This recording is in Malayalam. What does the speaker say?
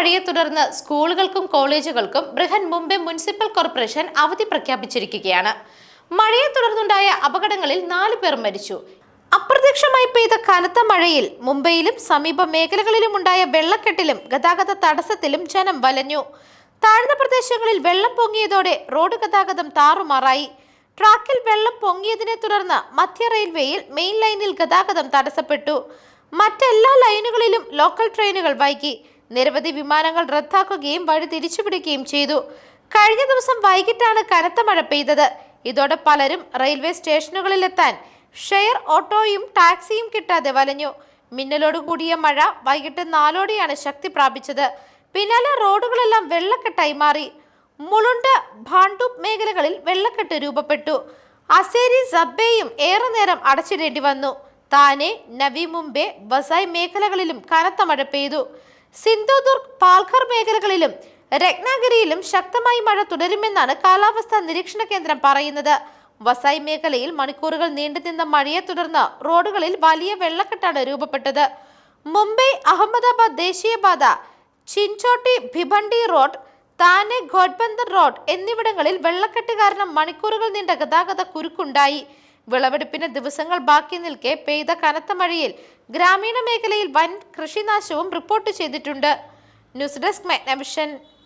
മഴയെ തുടർന്ന് സ്കൂളുകൾക്കും കോളേജുകൾക്കും ബൃഹൻ മുംബൈ മുനിസിപ്പൽ കോർപ്പറേഷൻ അവധി പ്രഖ്യാപിച്ചിരിക്കുകയാണ്. മഴയെ തുടർന്നുണ്ടായ അപകടങ്ങളിൽ നാല് പേർ മരിച്ചു. അപ്രത്യക്ഷമായി പെയ്ത കനത്ത മഴയിൽ മുംബൈയിലും സമീപ മേഖലകളിലും ഉണ്ടായ വെള്ളക്കെട്ടിലും ഗതാഗത തടസ്സത്തിലും ജനം വലഞ്ഞു. താഴ്ന്ന പ്രദേശങ്ങളിൽ വെള്ളം പൊങ്ങിയതോടെ റോഡ് ഗതാഗതം താറുമാറായി. ട്രാക്കിൽ വെള്ളം പൊങ്ങിയതിനെ തുടർന്ന് മധ്യ റെയിൽവേയിൽ മെയിൻ ലൈനിൽ ഗതാഗതം തടസ്സപ്പെട്ടു. മറ്റെല്ലാ ലൈനുകളിലും ലോക്കൽ ട്രെയിനുകൾ വൈകി. നിരവധി വിമാനങ്ങൾ റദ്ദാക്കുകയും വഴി തിരിച്ചുവിടുകയും ചെയ്തു. കഴിഞ്ഞ ദിവസം വൈകിട്ടാണ് കനത്ത മഴ പെയ്തത്. ഇതോടെ പലരും റെയിൽവേ സ്റ്റേഷനുകളിലെത്താൻ ഷെയർ ഓട്ടോയും ടാക്സിയും കിട്ടാതെ വലഞ്ഞു. മിന്നലോട് കൂടിയ മഴ വൈകിട്ട് നാലോടെയാണ് ശക്തി പ്രാപിച്ചത്. പിന്നാലെ റോഡുകളെല്ലാം വെള്ളക്കെട്ടായി മാറി. മുളുണ്ട് ഭാണ്ടൂപ്പ് മേഖലകളിൽ വെള്ളക്കെട്ട് രൂപപ്പെട്ടു. അസേരി സബ്ബേയും ഏറെ നേരം അടച്ചിടേണ്ടി വന്നു. താനെ നവി മുംബൈ വസായ് മേഖലകളിലും കനത്ത മഴ പെയ്തു. സിന്ധുദുർഗ് പാൽഘർ മേഖലകളിലും രത്നാഗിരിയിലും ശക്തമായി മഴ തുടരുമെന്നാണ് കാലാവസ്ഥാ നിരീക്ഷണ കേന്ദ്രം പറയുന്നത്. വസായ് മേഖലയിൽ മണിക്കൂറുകൾ നീണ്ടുനിന്ന മഴയെ തുടർന്ന് റോഡുകളിൽ വലിയ വെള്ളക്കെട്ടാണ് രൂപപ്പെട്ടത്. മുംബൈ അഹമ്മദാബാദ് ദേശീയപാത ചിൻചോട്ടി ഭിഭണ്ടി റോഡ് താനെ ഘോട്ട്ബന്ദർ റോഡ് എന്നിവിടങ്ങളിൽ വെള്ളക്കെട്ട് കാരണം മണിക്കൂറുകൾ നീണ്ട ഗതാഗത കുരുക്കുണ്ടായി. വിളവെടുപ്പിന് ദിവസങ്ങൾ ബാക്കി നിൽക്കെ പെയ്ത കനത്ത മഴയിൽ ഗ്രാമീണ മേഖലയിൽ വൻ കൃഷിനാശവും റിപ്പോർട്ട് ചെയ്തിട്ടുണ്ട്. News desk മെഗ്നവിഷൻ.